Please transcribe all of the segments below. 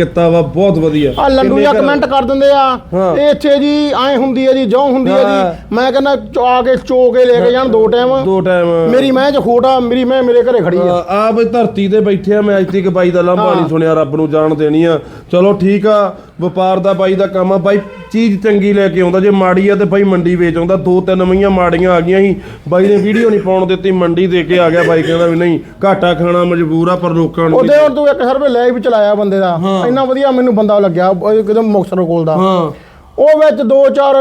ਕਿੱਤਾ ਵਾ ਬਹੁਤ ਵਧੀਆ। ਆ ਲੰਡੂ ਕਿੰਨੇ ਜਾਂ ਘਰ- ਕਮੈਂਟ ਕਰ ਦਿੰਦੇ ਆ ਹਾਂ। ਇਹ ਇੱਥੇ ਜੀ ਐ ਹੁੰਦੀ ਹੈ ਜੀ ਜੋ ਹੁੰਦੀ ਹੈ ਹਾਂ। ਜੀ ਮੈਂ ਕਹਿੰਦਾ ਚਾ ਕੇ ਚੋ ਕੇ ਲੈ ਕੇ ਜਾਣ ਦੋ ਟਾਈਮ। ਦੋ ਟਾਈਮ। ਮੇਰੀ ਮੈਂ ਚ ਖੋਟਾ ਮੇਰੀ ਮੈਂ ਮੇਰੇ ਘਰੇ ਖੜੀ ਆ। ਆ ਬਈ ਧਰਤੀ ਤੇ ਬੈਠੇ ਆ ਮੈਂ ਅੱਜ ਤੱਕ ਬਾਈ ਦਾ ਲਾਂਭਾ। ਨਹੀਂ ਸੁਣਿਆ ਰੱਬ ਨੂੰ ਜਾਣ ਦੇਣੀ ਆ। ਚਲੋ ਠੀਕ ਆ ਵਪਾਰ ਦਾ ਬਾਈ ਦਾ ਕੰਮ ਆ। ਬਾਈ ਚੀਜ਼ ਚੰਗੀ ਲੈ ਕੇ ਆਉਂਦਾ ਜੇ ਮਾੜੀ ਆ ਤੇ ਬਾਈ ਮੰਡੀ ਵੇਚ ਆਉਂਦਾ। ਦੋ ਤਿੰਨ ਮਈਆਂ ਮਾੜੀਆਂ ਆ ਗਈਆਂ ਸੀ ਬਾਈ ਨੇ ਵੀਡੀਓ ਨਹੀਂ ਪਾਉਣ ਦਿੱਤੀ ਮੰਡੀ ਦੇ ਕੇ ਆ ਗਿਆ ਬਾਈ ਕਹਿੰਦਾ ਵੀ ਨਹੀਂ ਘਾਟਾ ਖਾਣਾ ਮਜਬੂਰ ਆ ਪਰ ਲੋਕਾਂ ਨੂੰ ਉਹਦੇ ਹੁਣ ਤੂੰ ਇੱਕ ਸਰਵੇ ਲੈ ਵੀ ਚਲਾਇਆ ਬੰਦੇ ਦਾ। ਇੰਨਾ ਵਧੀਆ ਮੈਨੂੰ ਬੰਦਾ ਲੱਗਿਆ ਕਿਤੇ ਮੁਕਤਸਰ ਕੋਲ ਦਾ। ਹਾਂ ਉਹ ਵਿੱਚ ਦੋ ਚਾਰ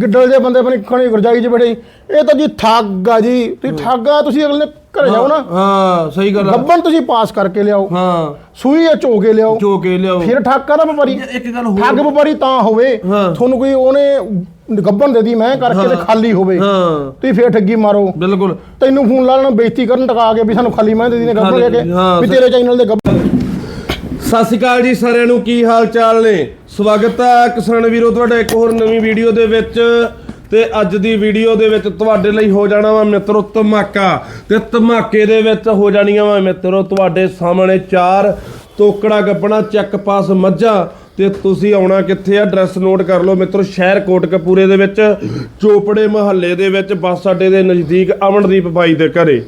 ਗਿੱਡਲ ਦੇ ਬੰਦੇ ਬਣੀ ਖਣੀ ਗੁਰਜਾਈ ਚ ਬੈਠੇ ਇਹ ਤਾਂ ਜੀ ਠੱਗ ਆ ਜੀ। ਤੁਸੀਂ ਠੱਗ ਆ ਤੁਸੀਂ ਅਗਲੇ ਘਰੇ ਜਾਓ ਨਾ। ਹਾਂ ਸਹੀ ਗੱਲ ਆ। ਗੱਬਨ ਤੁਸੀਂ ਪਾਸ ਕਰਕੇ ਲਿਆਓ। ਹਾਂ। ਸੂਈ ਆ ਚੋ ਕੇ ਲਿਆਓ। ਕੇ ਲਿਆਓ। ਫਿਰ ਠੱਗ ਕਾਹਦਾ ਵਪਾਰੀ। ਇੱਕ ਗੱਲ ਹੋਰ ਠੱਗ ਵਪਾਰੀ ਤਾਂ ਹੋਵੇ। ਤੁਹਾਨੂੰ ਕੋਈ ਉਹਨੇ ਗੱਬਨ ਦੇ ਦੀ ਮੈਂ ਕਰਕੇ ਤੇ ਖਾਲੀ ਹੋਵੇ। ਹਾਂ। ਤੁਸੀਂ ਫੇਰ ਠੱਗੀ ਮਾਰੋ। ਬਿਲਕੁਲ। ਤੈਨੂੰ ਫੋਨ ਲਾ ਲੈਣਾ ਬੇਇੱਜ਼ਤੀ ਕਰਨ ਟਕਾ ਕੇ ਵੀ ਸਾਨੂੰ ਖਾਲੀ ਮੈਂ ਦੇ ਦੀ ਨੇ ਗੱਬਨ ਲੈ ਕੇ। ਵੀ ਤੇਰੇ ਚੈਨਲ ਦੇ ਸਤਿ ਸ਼੍ਰੀ ਅਕਾਲ ਜੀ ਸਾਰਿਆਂ ਨੂੰ, ਕੀ ਹਾਲ ਚਾਲ ਨੇ? ਸਵਾਗਤ ਹੈ ਕਿਸਾਨ ਵੀਰੋ, ਤੁਹਾਡਾ ਇੱਕ ਹੋਰ ਨਵੀਂ ਵੀਡੀਓ ਦੇ ਵਿੱਚ। ਤੇ ਅੱਜ ਦੀ ਵੀਡੀਓ ਦੇ ਵਿੱਚ ਤੁਹਾਡੇ ਲਈ ਹੋ ਜਾਣਾ ਵਾ ਮਿੱਤਰੋ ਧਮਾਕਾ। ਤੇ ਧਮਾਕੇ ਦੇ ਵਿੱਚ ਹੋ ਜਾਣੀਆਂ ਵਾ ਮਿੱਤਰੋ ਤੁਹਾਡੇ ਸਾਹਮਣੇ ਚਾਰ ਤੋਕੜਾ ਗੱਪਣਾ, ਚੱਕ ਪਾਸ ਮੱਝਾਂ। ਤੇ ਤੁਸੀਂ ਆਉਣਾ ਕਿੱਥੇ ਆ? ਐਡਰੈਸ ਨੋਟ ਕਰ ਲਓ ਮਿੱਤਰੋ, ਸ਼ਹਿਰ ਕੋਟਕਪੂਰੇ ਦੇ ਵਿੱਚ, ਚੋਪੜੇ ਮਹੱਲੇ ਦੇ ਵਿੱਚ, ਬੱਸ ਅੱਡੇ ਦੇ ਨਜ਼ਦੀਕ ਅਮਨਦੀਪ ਬਾਈ ਦੇ ਘਰੇ।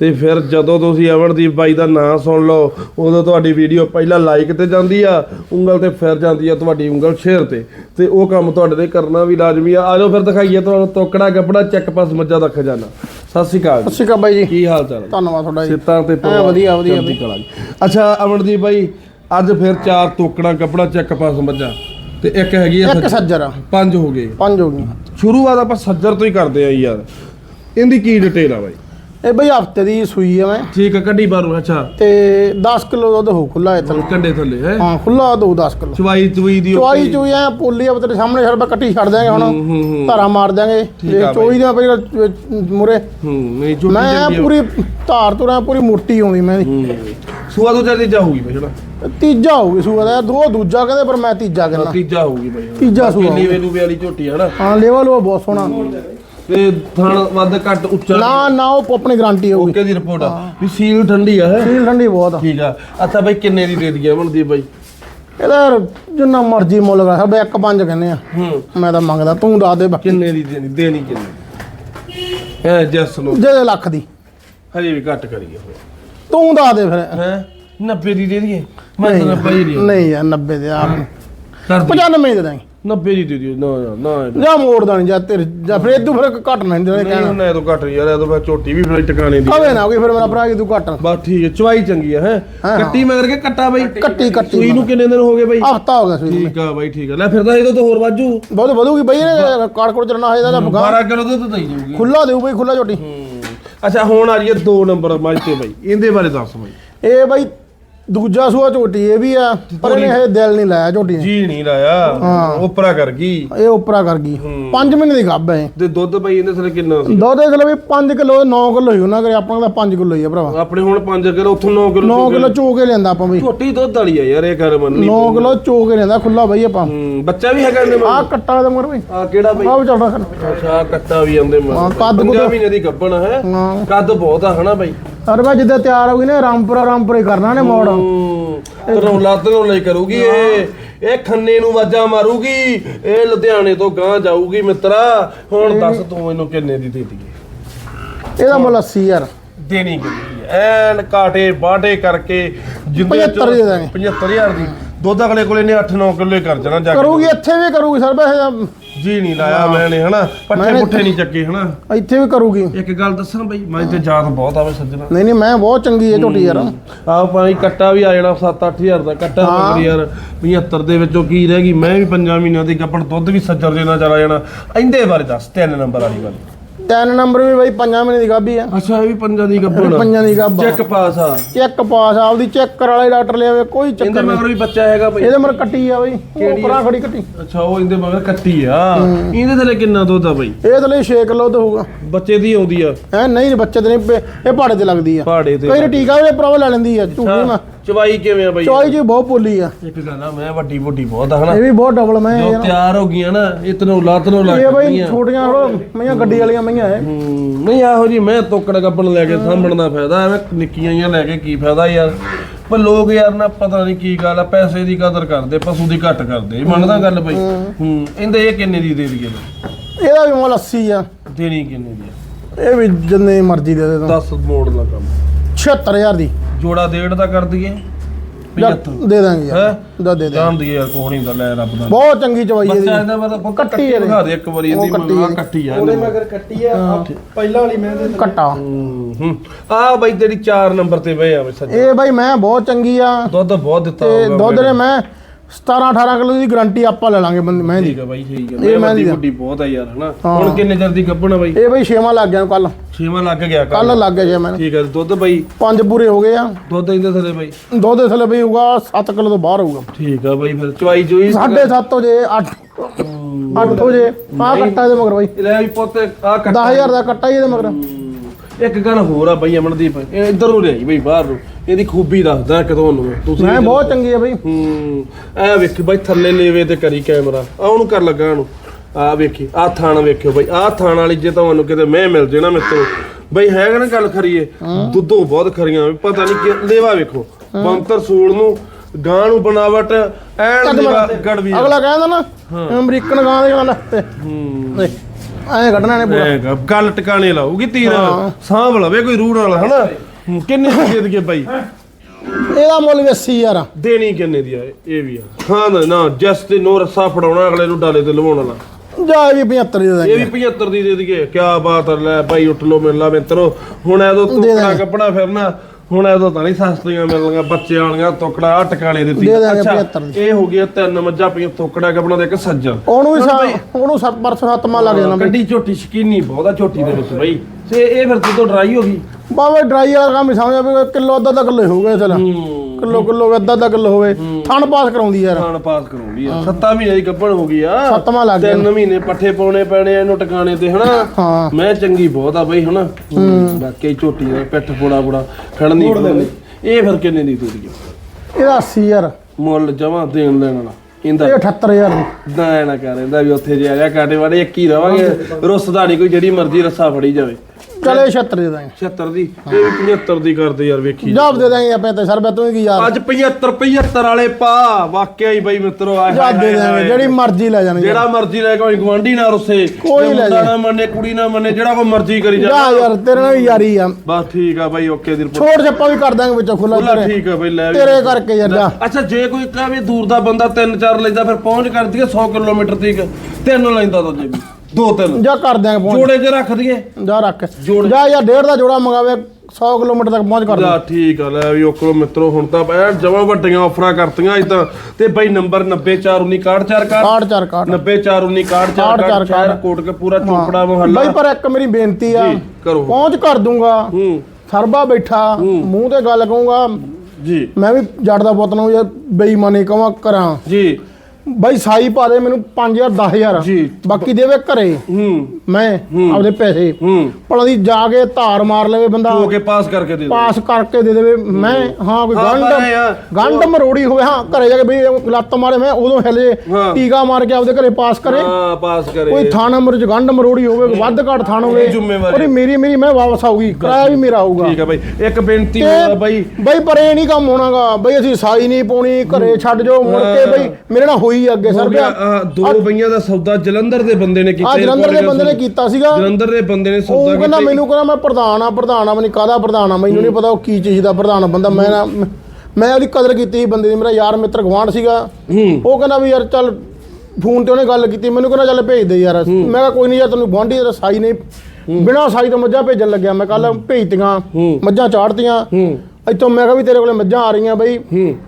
ਤੇ ਫਿਰ ਜਦੋਂ ਤੁਸੀਂ ਅਮਨਦੀਪ ਬਾਈ ਦਾ ਨਾਮ ਸੁਣ ਲਓ ਉਦੋਂ ਤੁਹਾਡੀ ਵੀਡੀਓ ਪਹਿਲਾਂ ਲਾਈਕ ਤੇ ਜਾਂਦੀ ਆ ਉਂਗਲ ਤੇ ਫਿਰ ਜਾਂਦੀ ਆ ਤੁਹਾਡੀ ਉਂਗਲ ਸ਼ੇਅਰ ਤੇ। ਤੇ ਉਹ ਕੰਮ ਤੁਹਾਡੇ ਲਈ ਕਰਨਾ ਵੀ ਲਾਜ਼ਮੀ ਆ। ਆਜੋ ਫਿਰ ਦਿਖਾਈਏ ਤੁਹਾਨੂੰ ਤੋਕੜਾ ਗੱਪੜਾ ਚੱਕ ਪਾਸ ਮੱਝਾਂ ਦਾ ਖਜ਼ਾਨਾ। ਸਤਿ ਸ਼੍ਰੀ ਅਕਾਲ। ਸਤਿ ਸ਼੍ਰੀ ਅਕਾਲ ਬਾਈ ਜੀ। ਕੀ ਹਾਲ ਚਾਲ ਧੰਨਵਾਦ ਤੁਹਾਡਾ ਜੀ। ਸਿੱਤਾਂ ਤੇ ਹਾਂ, ਵਧੀਆ, ਵਧੀਆ। ਅੱਛਾ ਅਮਨਦੀਪ ਬਾਈ ਅੱਜ ਫਿਰ ਚਾਰ ਤੋਕੜਾ ਗੱਪੜਾ ਚੱਕ ਪਾਸ ਮੱਝਾਂ। ਤੇ ਇੱਕ ਹੈਗੀ ਆ ਇੱਕ ਸੱਜ- ਸੱਜਰ ਆ। ਪੰਜ ਹੋ ਗਏ। ਪੰਜ ਹੋ ਗਈ ਸ਼ੁਰੂਆਤ ਆਪਾਂ ਸੱਜਰ ਤੋਂ ਹੀ ਕਰਦੇ ਆ ਯਾਰ। ਇਹਦੀ ਕੀ ਡਿਟੇਲ ਆ ਬਾਈ? ਇਹ ਬਈ ਹਫ਼ਤੇ ਦੀ ਸੂਈ ਆ ਮੈਂ। ਠੀਕ ਆ ਕੱਢੀ ਬਾਰੂ ਅੱਛਾ। ਤੇ 10 ਕਿਲੋ ਦੁੱਧ ਹੋ ਖੁੱਲਾ ਹੈ ਥੱਲੇ। ਕੰਡੇ ਥੱਲੇ ਹੈ? ਹਾਂ ਖੁੱਲਾ ਦੋ 10 ਕਿਲੋ। ਚਵਾਈ ਚੁਈ ਦੀ ਚੋਈ ਚੋਈ ਆ ਪੋਲੀ ਆ ਤੇਰੇ ਸਾਹਮਣੇ ਸਰਬਾ ਕੱਟੀ ਛੱਡ ਦਿਆਂਗੇ ਹੁਣ। ਹੂੰ, ਹੂੰ, ਹੂੰ। ਧਾਰਾ ਮਾਰ ਤੇ ਆ ਚੋਈ ਦਾ ਬਈ ਮੁਰੇ। ਹੂੰ ਮੈਂ। ਪੂਰੀ ਧਾਰ ਤੁਰਾਂ ਪੂਰੀ ਮੋਟੀ ਆਉਂਦੀ ਮੈਂ। ਹੂੰ ਸੂਆ ਤੋਂ ਜਲਦੀ ਜਾਊਗੀ ਬਈ ਜਿਹੜਾ ਤੀਜਾ ਹੋਊਗੀ ਸੂਆ ਦਾ ਦੋ ਦੂਜਾ ਕਹਿੰਦੇ ਪਰ ਮੈਂ ਤੀਜਾ ਕਹਿੰਦਾ। ਤੀਜਾ ਹੋਊਗੀ ਬਈ ਤੀਜਾ ਸੂਆ ਕਿੰਨੀ ਵੇਲੂ ਵਾਲੀ ਝੋਟੀ ਆ ਨਾ ਹਾਂ ਲੈਵਲ ਉਹ ਬਹੁਤ ਸੋਹਣਾ। ਤੇ ਥਣ ਵੱਧ ਘੱਟ ਉੱਚਾ ਨਾ ਨਾ ਉਹ ਆਪਣੀ ਗਾਰੰਟੀ ਹੋਊਗੀ। ਓਕੇ ਦੀ ਰਿਪੋਰਟ ਆ। ਵੀ ਸੀਲ ਠੰਡੀ ਆ ਹੈ? ਸੀਲ ਠੰਡੀ ਬਹੁਤ ਆ। ਠੀਕ ਆ। ਅੱਛਾ ਬਈ ਕਿੰਨੇ ਦੀ ਦੇ ਦਈਏ? ਮਨਦੀਪ ਬਾਈ। ਇਹਦਾ ਜਿੰਨਾ ਮਰਜ਼ੀ ਮੁੱਲ ਕਰ ਸਭ ਇੱਕ ਪੰਜ ਕਹਿੰਦੇ ਆ। ਹੂੰ। ਮੈਂ ਤਾਂ ਮੰਗਦਾ ਤੂੰ ਦੱਸ ਦੇ ਬਾਕੀ। ਕਿੰਨੇ ਦੀ ਦੇਣੀ? ਦੇਣੀ ਕਿੰਨੇ ਹੈ ਜੈਸ ਲੋ ਜੇ ਲੱਖ ਦੀ। ਹਜੇ ਵੀ ਘੱਟ ਕਰੀਏ ਤੂੰ ਦੱਸ ਦੇ ਫਿਰ। ਹੈ? 90 ਦੀ ਦੇ ਦਈਏ? ਮੈਂ ਤਾਂ 90 ਦੀ ਨਹੀਂ ਯਾਰ 90 ਦੇ ਆਪ। ਕਰ ਦੇ 95 ਦੇ ਦਾਂਗੇ। 90 ਦੀ ਦੇ ਦਿਓ ਨਾ ਨਾ ਨਾ ਜਾਂ ਮੋੜਦਾ ਨਹੀਂ ਜਾਂ ਤੇਰੇ ਜਾਂ ਫਿਰ ਇਦੋਂ ਫਿਰ ਘੱਟ ਨਹੀਂ ਦੇਣੇ ਨਹੀਂ ਕਹਿਣਾ। ਹੁਣ ਇਹ ਤੋਂ ਘੱਟ ਯਾਰ ਇਹ ਤੋਂ ਮੈਂ ਝੋਟੀ ਵੀ ਫਿਰ ਟਿਕਾਣੇ ਦੀ। ਕਵੇ ਨਾ ਕੋਈ ਫਿਰ ਮੇਰਾ ਭਰਾ ਕਿ ਤੂੰ ਘੱਟ। ਬਸ ਠੀਕ ਹੈ ਚਵਾਈ ਚੰਗੀ ਹੈ ਹੈ? ਹਾਂ। ਕੱਟੀ ਮਗਰ ਕੇ ਕੱਟਾ ਬਾਈ? ਕੱਟੀ ਕੱਟੀ ਸੂਈ ਨੂੰ ਕਿੰਨੇ ਦਿਨ ਹੋ ਗਏ ਬਾਈ? ਹਫਤਾ ਹੋ ਗਿਆ ਸੂਈ ਨੂੰ। ਠੀਕ ਆ ਬਾਈ ਠੀਕ ਆ। ਲੈ ਫਿਰ ਤਾਂ ਇਹਦੋਂ ਤਾਂ ਹੋਰ ਵਾਜੂ ਬਹੁਤ ਵਧੂਗੀ ਬਈ ਇਹ ਕਾੜ ਕੋੜ ਚੜਨਾ ਹੈ ਇਹਦਾ ਬਗਾ 12 ਕਿਲੋ ਦੁੱਧ ਦਈ ਜਾਊਗੀ। ਖੁੱਲਾ ਦੇਊ ਬਈ ਖੁੱਲਾ ਝੋਟੀ। ਅੱਛਾ ਹੁਣ ਆ ਜੀ 2 ਨੰਬਰ ਮੱਝ ਤੇ ਬਾਈ। ਇਹਦੇ ਬਾਰੇ ਦੱਸ ਬਾਈ। ਇਹ ਬਈ ਦੂਜਾ ਸੂਆ ਝੋਟੀ ਇਹ ਵੀ ਆ ਪਰ ਇਹਨੇ ਹਜੇ ਦਿਲ ਨਹੀਂ ਲਾਇਆ ਝੋਟੀ ਨੇ। ਜੀ ਨਹੀਂ ਲਾਇਆ। ਹਾਂ। ਉਪਰਾ ਕਰ ਗਈ। ਇਹ ਉਪਰਾ ਕਰ ਗਈ। 5 ਮਹੀਨੇ ਦੀ ਗੱਭ ਹੈ ਤੇ ਦੁੱਧ ਬਾਈ ਇਹਦੇ ਥਲੇ ਕਿੰਨਾ ਸੀ? ਦੁੱਧ ਦੇ ਚਲੋ ਵੀ 5 ਕਿਲੋ 9 ਕਿਲੋ ਹੀ ਉਹਨਾਂ ਕਰੇ ਆਪਾਂ ਦਾ 5 ਕਿਲੋ ਹੀ ਆ ਭਰਾਵਾ। ਆਪਣੇ ਹੁਣ 5 ਕਿਲੋ ਉੱਥੋਂ 9 ਕਿਲੋ 9 ਕਿਲੋ ਚੋ ਕੇ ਲੈਂਦਾ ਆਪਾਂ ਬਈ। ਝੋਟੀ ਦੁੱਧ ਵਾਲੀ ਆ ਯਾਰ ਇਹ ਕਰ ਮੰਨੀ 9 ਕਿਲੋ ਚੋ ਕੇ ਲੈਂਦਾ ਖੁੱਲਾ ਬਈ ਆਪਾਂ। ਹੂੰ, ਬੱਚਾ ਵੀ ਹੈਗਾ ਇਹਦੇ ਆਹ ਕੱਟਾ ਦੇ ਮਰ ਬਈ। ਆ ਕਿਹੜਾ ਬਾਈ? ਆਹ ਵੀ ਚੱਲਦਾ। ਖੜ ਅੱਛਾ ਕੱਟਾ ਵੀ ਆਂਦੇ ਹਾਂ, ਕੱਦ ਕੁੱਦ- ਮਹੀਨੇ ਦੀ ਗੱਬਣ ਹੈ? ਹਾਂ। ਕੱਦ ਬਹੁਤ ਆ ਹਨਾ ਬਾਈ? ਅਰੇ ਬਾ ਜਿੱਦਾਂ ਤਿਆਰ ਹੋ ਗਈ ਨਾ ਰਾਮਪੁਰਾ ਰਾਮਪੁਰੇ ਕਰਨਾ ਨੇ ਮੋੜ। ਤਰੌਲਾ ਤਰੌਲਾ ਹੀ ਕਰੂਗੀ ਇਹ। ਇਹ ਖੰਨੇ ਨੂੰ ਵਾਜਾ ਮਾਰੂਗੀ। ਇਹ ਲੁਧਿਆਣੇ ਤੋਂ ਗਾਂ ਜਾਊਗੀ ਮਿੱਤਰਾ। ਹੁਣ ਦੱਸ ਤੂੰ ਇਹਨੂੰ ਕਿੰਨੇ ਦੀ ਦੇ ਦਈਏ? ਇਹਦਾ ਮੁੱਲ 80 ਯਾਰ ਦੇਣੀ ਕਿੰਨੀ ਐਨ ਕਾਟੇ ਬਾਟੇ ਕਰਕੇ ਜਿੰਦੇ 75 ਦੇ ਦਾਂਗੇ। 75000 ਦੀ। ਦੁੱਧ ਅਗਲੇ ਕੋਲੇ ਨੇ 8-9 ਕਿਲੋ ਹੀ ਕਰ ਜਾਣਾ ਜਾ ਕੇ। ਕਰੂਗੀ ਇੱਥੇ ਵੀ ਕਰੂਗੀ ਸਰ ਵੈਸੇ ਜੀ ਨਹੀਂ ਲਾਇਆ ਮੈਨੇ ਹਨਾ? ਪੱਠੇ ਪੁੱਠੇ ਨਹੀਂ ਚੱਕੇ ਹਨਾ? ਇੱਥੇ ਵੀ ਕਰੂਗੀ। ਇੱਕ ਗੱਲ ਦੱਸਾਂ ਬਈ ਮੈਂ ਤੇ ਜਾਤ ਬਹੁਤ ਆਵੇ ਸੱਜਣਾ। ਨਹੀਂ ਨਹੀਂ ਮੈਂ ਬਹੁਤ ਚੰਗੀ ਹੈ ਝੋਟੀ ਯਾਰ। ਆਹ ਭਾਈ ਕੱਟਾ ਵੀ ਆ ਜਾਣਾ 7-8000 ਦਾ ਕੱਟਾ ਹਾਂ। ਮਗਰ ਯਾਰ। 75 ਦੇ ਵਿੱਚੋਂ ਕੀ ਰਹਿ ਗਈ? ਮੈਂ ਵੀ 5 ਮਹੀਨਿਆਂ ਦੀ ਗੱਪਣ ਦੁੱਧ ਵੀ ਸੱਜਰ ਦੇ ਨਾਲ ਚਲਾ ਜਾਣਾ। ਇਹਦੇ ਬਾਰੇ ਦੱਸ ਤਿੰਨ ਨੰਬਰ ਵਾਲੀ ਗੱਲ। ਤਿੰਨ ਨੰਬਰ ਵੀ ਬਈ ਪੰਜਾਂ ਮਹੀਨੇ ਦੀ ਗੱਭੀ ਆ। ਅੱਛਾ ਇਹ ਵੀ ਪੰਜਾਂ ਦੀ ਗੱਪਣ ਪੰਜਾਂ ਦੀ ਗੱਭ ਚੈੱਕ ਪਾਸ ਆ। ਚੈੱਕ ਪਾਸ ਆਪਦੀ ਚੈੱਕ ਕਰ ਵਾਲੇ ਡਾਕਟਰ ਲਿਆਵੇ ਕੋਈ ਇਹਦੇ ਚੱਕਰ ਨਹੀਂ। ਮਗਰ ਵੀ ਬੱਚਾ ਹੈਗਾ ਬਈ। ਇਹਦੇ ਮਰ ਕੱਟੀ ਆ ਬਈ। ਕਿਹੜੀ ਉਹ ਪਰਾਂ ਖੜੀ ਕੱਟੀ। ਅੱਛਾ ਉਹ ਇਹਦੇ ਮਗਰ ਕੱਟੀ ਆ। ਇਹਦੇ ਥੱਲੇ ਕਿੰਨਾ ਦੁੱਧ ਆ ਬਈ? ਇਹ ਲਈ 6 ਕਿਲੋ ਤੇ ਹੋਊਗਾ। ਬੱਚੇ ਦੀ ਆਉਂਦੀ ਆ। ਹੈ ਨਹੀਂ ਬੱਚੇ ਤੇ ਨਹੀਂ ਇਹ ਪਹਾੜੇ ਤੇ ਲੱਗਦੀ ਆ। ਪਹਾੜੇ ਤੇ ਕਈ ਟੀਕਾ ਵੀ ਭਰਾਵਾ ਲੈ ਲੈਂਦੀ ਆ ਝੂਠੀ ਨਾ ਚਵਾਈ ਕਿਵੇਂ ਆ ਬਈ? ਚੋਈ ਜੀ ਬਹੁਤ ਪੋਲੀ ਆ। ਇੱਕ ਗੱਲ ਆ ਮੈਂ ਵੱਡੀ ਵੱਡੀ ਬਹੁਤ ਆ ਹਨਾ? ਇਹ ਵੀ ਬਹੁਤ ਡਬਲ ਮੈਂ ਜੋ ਯਾਰ। ਤਿਆਰ ਹੋ ਗਈਆਂ ਨਾ ਇਤਨੋਂ ਲਾਤਨੋਂ ਲੱਗ ਇਹ ਬਈ ਛੋਟੀਆਂ ਮਈਆਂ ਗੱਡੀ ਵਾਲੀਆਂ ਮਈਆਂ ਐ ਹੂੰ, ਨਹੀਂ ਆਹੋ ਜੀ ਮੈਂ ਤੋਕੜ ਗੱਪਣ ਲੈ ਕੇ ਸਾਂਭਣ ਦਾ ਫਾਇਦਾ ਐਵੇਂ ਨਿੱਕੀਆਂ ਜੀਆਂ ਲੈ ਕੇ ਕੀ ਫਾਇਦਾ ਯਾਰ? ਪਰ ਲੋਕ ਯਾਰ ਨਾ ਪਤਾ ਨਹੀਂ ਕੀ ਗੱਲ ਆ ਪੈਸੇ ਦੀ ਕਦਰ ਕਰਦੇ ਪਸ਼ੂ ਦੀ ਘੱਟ ਕਰਦੇ ਮੰਨਦਾ ਗੱਲ ਬਈ? ਹੂੰ। ਇਹਦੇ ਇਹ ਕਿੰਨੇ ਦੀ ਦੇ ਦਈਏ? ਇਹਦਾ ਵੀ ਮੁੱਲ 80 ਆ। ਦੇਣੀ ਕਿੰਨੇ ਦੀ ਆ? ਇਹ ਵੀ ਜਿੰਨੇ ਮਰਜ਼ੀ ਦੇ ਦੇ ਤੂੰ। 10 ਮੋੜ ਦਾ ਕੰਮ। 76000 ਦੀ। ਜੋੜਾ ਡੇਢ ਦਾ ਕਰ ਦਈਏ। ਜਾਂ 75 ਦੇ ਦਾਂਗੇ ਯਾਰ। ਹੈਂ? ਦਾ ਦੇ ਦੇ ਜਾਣ ਯਾਰ ਕੋਹ ਨਹੀਂ ਦਾ ਲੈ ਰੱਬ ਦਾ। ਬਹੁਤ ਚੰਗੀ ਚਵਾਈ ਇਹਦੀ ਬੱਚਾ ਇਹਦਾ। ਮਤਲਬ ਕੱਟੀ ਕੱਟੀ। ਦਿਖਾ ਦੇ ਇੱਕ ਵਾਰੀ ਇਹਦੀ ਮੈਂ। ਕੱਟੀ ਆ। ਉਹਦੇ। ਮਗਰ ਕੱਟੀ ਆ ਪਹਿਲਾਂ ਵਾਲੀ ਮੈਂ ਦੇ ਕੱਟਾ। ਹੂੰ ਹੂੰ। ਆ ਬਾਈ ਤੇਰੀ 4 ਨੰਬਰ ਤੇ ਬਈ ਆ ਬਈ ਸੱਜਣ। ਇਹ ਬਾਈ ਮੈਂ ਬਹੁਤ ਚੰਗੀ ਆ। ਦੁੱਧ ਬਹੁਤ ਦਿੱਤਾ ਤੇ ਹੋਊਗਾ ਦੁੱਧ। ਨੇ। ਮੈਂ 17 18 ਕਿਲੋ ਦੀ ਗਾਰੰਟੀ ਆਪਾਂ ਲੈ ਲਾਂਗੇ ਬੰਦ- ਮੈਂ ਦੀ ਠੀਕ ਆ ਬਾਈ ਠੀਕ ਆ। ਇਹ ਮੈਂ ਵੱਡੀ ਦੀ। ਵੱਡੀ ਬਹੁਤ ਆ ਯਾਰ ਹਨਾ? ਹਾਂ। ਹੁਣ ਕਿੰਨੇ ਚਿਰ ਦੀ ਗੱਭਣ ਆ ਬਾਈ? ਇਹ ਬਾਈ ਛੇਵਾਂ ਲੱਗ ਗਿਆ ਕੱਲ ਛੇਵਾਂ ਲੱਗ ਗਿਆ ਕੱਲ ਲੱਗ ਗਿਆ ਛੇਵਾਂ ਠੀਕ ਆ ਦੁੱਧ ਬਾਈ? ਪੰਜ ਪੂਰੇ ਹੋ ਗਏ ਆ। ਦੁੱਧ ਇਹਦੇ ਥਲੇ ਬਾਈ? ਦੁੱਧ ਦੇ ਥੱਲੇ ਬਈ ਹੋਊਗਾ 7 ਕਿਲੋ ਤੋਂ ਬਾਹਰ ਹੋਊਗਾ। ਠੀਕ ਆ ਬਾਈ ਫਿਰ ਚਵਾਈ ਜੋਈ 7.5 ਹੋ ਜੇ 8 8 ਹੋ ਜੇ। ਆ ਕੱਟਾ ਇਹਦੇ ਮਗਰ ਬਾਈ। ਲੈ ਵੀ ਪੁੱਤ ਆ ਕੱਟ 10000 ਦਾ ਕੱਟਾ ਹੀ ਇਹਦੇ ਮਗਰ। ਇੱਕ ਗੱਲ ਹੋਰ ਆ ਬਾਈ ਅਮਨਦੀਪ ਇਹ ਇੱਧਰ ਨੂੰ ਲਿਆਈ ਬਾਈ ਬਾਹਰ ਨੂੰ। ਇਹਦੀ ਖੂਬੀ ਦੱਸਦਾ ਕਿ ਤੁਹਾਨੂੰ ਮੈਂ। ਤੁਸੀਂ ਮੈਂ ਬਹੁਤ ਚੰਗੀ ਆ ਬਾਈ। ਹੂੰ ਐ ਵੇਖੀ ਬਾਈ ਥੱਲੇ ਲੇਵੇ ਤੇ ਕਰੀ ਕੈਮਰਾ। ਆ ਉਹਨੂੰ ਕਰ ਲੱਗਾ ਉਹਨੂੰ ਆ ਵੇਖੀ ਆ ਥਾਣ ਵੇਖਿਓ ਬਾਈ। ਆ ਥਾਣ ਵਾਲੀ ਜੇ ਤੁਹਾਨੂੰ ਕਿਤੇ ਮੈਂ ਮਿਲ ਜੇ ਨਾ ਮਿੱਤਰੋ ਬਾਈ ਹੈਗਾ ਨਾ ਗੱਲ ਖਰੀਏ? ਦੁੱਧੋਂ ਬਹੁਤ ਖਰੀਆਂ ਵੀ ਪਤਾ ਨਹੀਂ ਕਿ ਲੇਵਾ ਵੇਖੋ। ਬੰਤਰ ਸੂਲ ਨੂੰ ਗਾਂ ਨੂੰ ਬਣਾਵਟ ਐਨ ਲੇਵਾ ਗੜਵੀ ਅਗਲਾ ਕਹਿੰਦਾ ਨਾ ਅਮਰੀਕਨ ਗਾਂ ਦੇ ਤੇ ਹੂੰ। ਐ ਕੱਢਣਾ ਨੇ ਪੂਰਾ। ਗੱਲ ਟਿਕਾਣੇ ਲਾਊਗੀ ਤੀਰ। ਸਾਂਭ ਲਵੇ ਕੋਈ ਰੂੜ ਵਾਲਾ ਹਨਾ? ਕਿੰਨੇ ਦੀ ਦੇ ਦਈਏ ਬਾਈ? ਇਹਦਾ ਮੁੱਲ ਵੀ 80000 ਆ। ਦੇਣੀ ਕਿੰਨੇ ਦੀ ਆ? ਇਹ ਵੀ ਆ। ਹਾਂ ਨਾ, ਨਾ ਜਸ ਤੇ ਨੋ ਰੱਸਾ ਫੜਾਉਣਾ ਅਗਲੇ ਨੂੰ ਡਾਲੇ ਤੇ ਲਵਾਉਣ ਵਾਲਾ। ਜਾ ਵੀ 75 ਦੇ ਦਾਂਗੇ ਇਹ ਵੀ 75 ਦੀ ਦੇ ਦਈਏ। ਕੀ ਬਾਤ ਆ, ਲੈ ਭਾਈ ਉੱਠ ਲੋ ਮਿਲ ਲਾ ਮਿੱਤਰੋ। ਹੁਣ ਐਦੋਂ ਟੁਕੜਾ ਦਾਂਗੇ। ਕੱਪੜਾ ਫਿਰਨਾ ਹੁਣ ਐਦੋਂ ਤਾਂ ਨਹੀਂ ਸਸਤੀਆਂ ਮਿਲਣਗੀਆਂ ਬੱਚੇ ਵਾਲੀਆਂ ਟੁਕੜਾ ਆ ਟਿਕਾਣੇ ਦਿੱਤੀ ਦੇ ਦਾਂਗੇ 75 ਦੀ। ਇਹ ਹੋ ਗਿਆ ਤਿੰਨ ਮੱਝਾਂ ਪਈਆਂ ਟੁਕੜਾ ਕੱਪੜਾ ਤੇ ਇੱਕ ਸੱਜਣ। ਉਹਨੂੰ ਵੀ ਸਾ- ਉਹਨੂੰ ਸੱਤ ਪਰਸੋਂ ਸੱਤਵਾਂ ਲੱਗ ਜਾਣਾ ਬਈ। ਕੱਢੀ ਝੋਟੀ ਸ਼ਕੀਨੀ ਬਹੁਤ ਝੋਟੀ ਦੇ ਵਿੱਚ ਬਈ। ਤੇ ਇਹ ਫਿਰ ਤੋਂ ਡਰਾਈ ਹੋ ਗਈ? ਬਾਬਾ ਡਰਾਈ ਵਾਲਾ ਕੰਮ ਹੀ ਸਮਝ ਆ ਵੀ ਕਿਲੋ ਅੱਧਾ ਅੱਧਾ ਕਿਲੋ ਹੋਊਗਾ ਚਲ ਕਿਲੋ ਕਿਲੋ ਅੱਧਾ ਅੱਧਾ ਕਿਲੋ ਹੋਵੇ। ਥਣ ਪਾਸ ਕਰਾਉਂਦੀ ਯਾਰ। ਖਾਣ ਪਾਸ ਕਰਾਉਂਦੀ ਆ। ਸੱਤਾਂ ਮਹੀਨੇ ਦੀ ਗੱਭਣ ਹੋ ਗਈ ਆ। ਸੱਤਵਾਂ ਲੱਗ ਗਿਆ। ਤਿੰਨ ਮਹੀਨੇ ਪੱਠੇ ਪਾਉਣੇ ਪੈਣੇ ਆ ਇਹਨੂੰ ਟਿਕਾਣੇ ਤੇ ਹਨਾ? ਹਾਂ। ਮੈਂ ਚੰਗੀ ਬਹੁਤ ਆ ਬਈ ਹਨਾ? ਬਾਕੀ ਝੋਟੀ ਦਾ ਪਿੱਠ ਪੋੜਾ ਪੋੜਾ ਖੜਨੀ ਖੜਨੀ ਇਹ ਫਿਰ ਕਿੰਨੇ ਦੀ ਤੂੜੀ ਇਹਦਾ 80000 ਮੁੱਲ ਜਮਾ ਦੇਣ ਲੈਣ ਵਾਲਾ। ਇਹਦਾ ਇਹ 78000 ਦੀ ਨਾ ਨਾ ਕਰ ਇਹਦਾ ਵੀ ਉੱਥੇ ਜੇ ਆ ਜਾ ਕਾਟੇ ਵਾੜੇ ਇੱਕ ਹੀ ਰਵਾਂਗੇ। ਰੁੱਸਦਾ ਨਹੀਂ ਕੋਈ ਜਿਹੜੀ ਮਰਜ਼ੀ ਰੱਸਾ ਫੜੀ ਜਾਵੇ। ਚਲੇ 76 ਦੇ ਦਾਂਗੇ। 76 ਦੀ? ਇਹ ਵੀ 75 ਦੀ ਕਰਦੇ ਯਾਰ ਵੇਖੀ ਜਵਾਬ ਦੇ ਦਾਂਗੇ ਆਪਾਂ ਤੇ ਸਰ ਤੂੰ ਕੀ ਯਾਰ ਅੱਜ 75 75 ਵਾਲੇ ਪਾ। ਵਾਕਿਆ ਹੀ ਬਈ ਮਿੱਤਰੋ ਆ ਜਵਾਬ ਦੇ ਦਾਂਗੇ ਜਿਹੜੀ ਮਰਜ਼ੀ ਲੈ ਜਾਣੀ ਜਿਹੜਾ ਮਰਜ਼ੀ ਲੈ ਕੋਈ ਗਵਾਂਢੀ ਨਾ ਰੁੱਸੇ। ਕੋਈ ਲੈ ਜਾ। ਨਾ ਮੰਨੇ ਕੁੜੀ ਨਾ ਮੰਨੇ ਜਿਹੜਾ ਕੋਈ ਮਰਜ਼ੀ ਕਰੀ ਜਾ ਯਾਰ ਤੇਰੇ ਨਾਲ ਵੀ ਯਾਰੀ ਆ। ਬਸ ਠੀਕ ਆ ਬਾਈ ਓਕੇ ਦੀ ਰਿਪੋਰਟ ਛੋੜ ਛੱਪਾ ਵੀ ਕਰ ਦਾਂਗੇ ਵਿੱਚੋਂ ਖੁੱਲਾ ਠੀਕ ਆ ਬਈ ਲੈ ਵੀ। ਤੇਰੇ ਕਰਕੇ ਯਾਰ ਜਾ। ਅੱਛਾ ਜੇ ਕੋਈ ਕਹੇ ਦੂਰ ਦਾ ਬੰਦਾ ਤਿੰਨ ਚਾਰ ਲੈਂਦਾ ਫਿਰ ਪਹੁੰਚ ਕਰ ਦਈਏ 100 ਕਿਲੋਮੀਟਰ ਤੀਕ। ਤਿੰਨ ਲੈਂਦਾ ਤਾਂ ਜੇ ਵੀ। ਦੋ ਤਿੰਨ। ਜਾ ਕਰ ਦਾਂਗੇ ਪਹੁੰਚ ਜੋੜੇ 'ਚ ਰੱਖ ਦਈਏ। ਜਾ ਰੱਖ। ਜੋੜ। ਜਾ ਡੇਢ ਦਾ ਜੋੜਾ ਮੰਗਾਵੇ 100 ਕਿਲੋਮੀਟਰ ਤੱਕ ਪਹੁੰਚ ਕਰ ਜਾ ਠੀਕ ਆ ਲੈ ਵੀ ਓਕਰੋ ਮਿੱਤਰੋ ਹੁਣ ਤਾਂ ਐ ਜਮਾ ਵੱਡੀਆਂ ਆਫਰਾਂ ਕਰਤੀਆਂ ਇਦਾਂ ਤੇ। ਬਾਈ ਨੰਬਰ 90419 ਕਾੜ ਚਾਰ ਕਾੜ 90419 ਕਾਹਠ ਚਾਰ ਸ਼ਹਿਰ ਕਾਹਠ। ਕੋਟ ਕੇ ਪੂਰਾ ਚੋਪੜਾ ਮੁਹੱਲਾ। ਬਾਈ ਪਰ ਇੱਕ ਮੇਰੀ ਬੇਨਤੀ ਆ ਜੀ, ਕਰੋ। ਪਹੁੰਚ ਕਰ ਦੂੰਗਾ। ਹੂੰ। ਸਰਬਾ ਬੈਠਾ ਮੂੰਹ ਤੇ ਗੱਲ ਕਹੂੰਗਾ। ਜੀ। ਮੈਂ ਵੀ ਜੱਟ ਦਾ ਪੁੱਤ ਨੂੰ ਯਾਰ ਬੇਈਮਾਨੀ ਕਵਾਂ ਕਰਾਂ। ਜੀ। ਬਾਈ ਸਾਈ ਪਾ ਦੇ ਮੈਨੂੰ 5000 10000 ਜੀ। ਬਾਕੀ ਦੇਵੇ ਘਰੇ। ਹੂੰ। ਮੈਂ ਆਪਦੇ ਪੈਸੇ। ਹੂੰ। ਭਲਾ ਦੀ ਜਾ ਕੇ ਧਾਰ ਮਾਰ ਲਵੇ ਬੰਦਾ। ਹੋ ਕੇ ਪਾਸ ਕਰਕੇ ਦੇ ਦੇ। ਪਾਸ ਕਰਕੇ ਦੇ ਦੇਵੇ। ਮੈਂ ਹਾਂ ਕੋਈ ਹਾਂ, ਪਰ ਇਹ ਆ, ਗੰਢ ਗੰਢ ਮਰੋੜੀ ਹੋਵੇ। ਹਾਂ ਘਰੇ ਜਾ ਕੇ ਬਈ ਲੱਤ ਮਾਰੇ ਮੈਂ ਉਦੋਂ ਹਿਲੇ ਹਾਂ। ਟੀਕਾ ਮਾਰ ਕੇ ਆਪਦੇ ਘਰੇ ਪਾਸ ਕਰੇ। ਹਾਂ ਪਾਸ ਕਰੇ। ਕੋਈ ਥਾਣਾ ਨੰਬਰ ਚ ਗੰਢ ਮਰੋੜੀ ਹੋਵੇ ਵੱਧ ਘੱਟ ਥਾਣ ਹੋਵੇ ਜ਼ਿੰਮੇਵਾਰੀ। ਉਹਦੀ ਮੇਰੀ ਮੇਰੀ ਮੈਂ ਵਾਪਸ ਆਊਗੀ। ਕਿਰਾਇਆ ਵੀ ਮੇਰਾ ਆਊਗਾ। ਠੀਕ ਆ ਬਾਈ। ਇੱਕ ਬੇਨਤੀ ਤੇ ਹੋਣਾ ਬਾਈ। ਬਈ ਪਰ ਇਹ ਨਹੀਂ ਕੰਮ ਹੋਣਾਗਾ। ਬਈ ਅਸੀਂ ਸਾਈ ਨਹੀਂ ਪਾਉਣੀ ਘਰੇ ਛੱਡ ਜਾਓ ਮੁੜ ਕੇ ਬਈ ਮੇਰੇ ਨਾਲ ਹੋਈ ਅੱਗੇ ਸਰ ਹੋ ਗਿਆ ਆਹ ਦੋ ਬਈਆਂ ਦਾ ਸੌਦਾ ਜਲੰਧਰ ਦੇ ਬੰਦੇ ਨੇ ਕੀਤਾ ਆ ਜਲੰਧਰ ਦੇ ਬੰਦੇ ਨੇ ਕੀਤਾ ਸੀਗਾ। ਜਲੰਧਰ ਦੇ ਬੰਦੇ ਨੇ ਉਹ ਸੌਦਾ ਕਹਿੰਦਾ ਕੀਤਾ ਮੈਨੂੰ ਕਹਿੰਦਾ ਮੈਂ ਪ੍ਰਧਾਨ ਆ ਪ੍ਰਧਾਨ ਆ ਮੈਨੂੰ ਕਾਹਦਾ ਪ੍ਰਧਾਨ ਆ? ਮੈਨੂੰ ਨਹੀਂ ਪਤਾ ਉਹ ਕੀ ਚੀਜ਼ ਦਾ ਪ੍ਰਧਾਨ ਆ ਬੰਦਾ। ਮੈਂ ਨਾ ਮੈਂ ਉਹਦੀ ਕਦਰ ਕੀਤੀ ਸੀ ਬੰਦੇ ਦੀ। ਮੇਰਾ ਯਾਰ ਮਿੱਤਰ ਗਵਾਂਢ ਸੀਗਾ। ਉਹ ਕਹਿੰਦਾ ਵੀ ਯਾਰ ਚੱਲ ਫੋਨ ਤੇ ਉਹਨੇ ਗੱਲ ਕੀਤੀ। ਮੈਨੂੰ ਕਹਿੰਦਾ ਚੱਲ ਭੇਜ ਦੇ ਯਾਰ। ਮੈਂ ਕਿਹਾ ਕੋਈ ਨਹੀਂ ਯਾਰ ਤੈਨੂੰ ਗੁਆਂਢੀ ਦਾ ਸਾਈ ਨਹੀਂ। ਬਿਨਾਂ ਸਾਈ ਤੋਂ ਮੱਝਾਂ ਭੇਜਣ ਲੱਗਿਆ। ਮੈਂ ਕੱਲ ਭੇਜਤੀਆਂ। ਮੱਝਾਂ ਚਾੜਤੀਆਂ। ਇੱਥੋਂ ਮੈਂ ਕਿਹਾ ਵੀ ਤੇਰੇ ਕੋਲੇ ਮੱਝਾਂ ਆ ਰਹੀਆਂ ਬਈ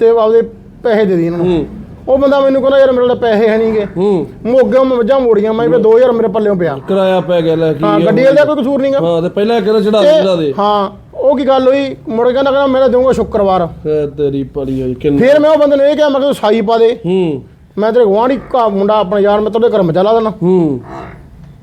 ਤੇ ਆਪਦੇ ਪੈਸੇ ਦੇ ਦੇ ਇਹਨਾਂ ਨੂੰ। ਉਹ ਬੰਦਾ ਮੈਨੂੰ ਕਹਿੰਦਾ ਯਾਰ ਮੇਰੇ ਕੋਲ ਪੈਸੇ ਹੈ ਨਹੀਂਗੇ। ਹੂੰ। ਮੋਗੇ ਮੈਂ ਮੱਝਾਂ ਮੋੜੀਆਂ ਮੈਂ ਵੀ 2000 ਮੇਰੇ ਪੱਲਿਓਂ ਪਿਆ। ਕਿਰਾਇਆ ਪੈ ਗਿਆ ਲੈ ਕੀ ਹਾਂ। ਗੱਡੀ ਦਾ ਕੋਈ ਕਸੂਰ ਨਹੀਂਗਾ। ਹਾਂ ਤੇ ਪਹਿਲਾਂ ਕਿਹੜਾ ਚੜਾ ਦਿੱਤਾ ਦੇ। ਹਾਂ ਉਹ ਕੀ ਗੱਲ ਹੋਈ? ਮੁੜ ਕੇ ਕਹਿੰਦਾ ਕਹਿੰਦਾ ਮੈਂ ਤਾਂ ਦੇਵਾਂਗਾ ਸ਼ੁੱਕਰਵਾਰ। ਇਹ ਤੇਰੀ ਪੜੀ ਹੋਈ ਕਿੰਨ ਫਿਰ ਮੈਂ ਉਹ ਬੰਦੇ ਨੂੰ ਇਹ ਕਿਹਾ ਮੈਂ ਕਿ ਤੂੰ ਸਾਈ ਪਾ ਦੇ। ਹੂੰ। ਮੈਂ ਤੇਰੇ ਗੁਆਂਢੀ ਕਾ ਮੁੰਡਾ ਆਪਣਾ ਯਾਰ ਮੈਂ ਤੁਹਾਡੇ ਘਰ ਮਚਾ ਲਾ ਦੇਣਾ। ਹੂੰ।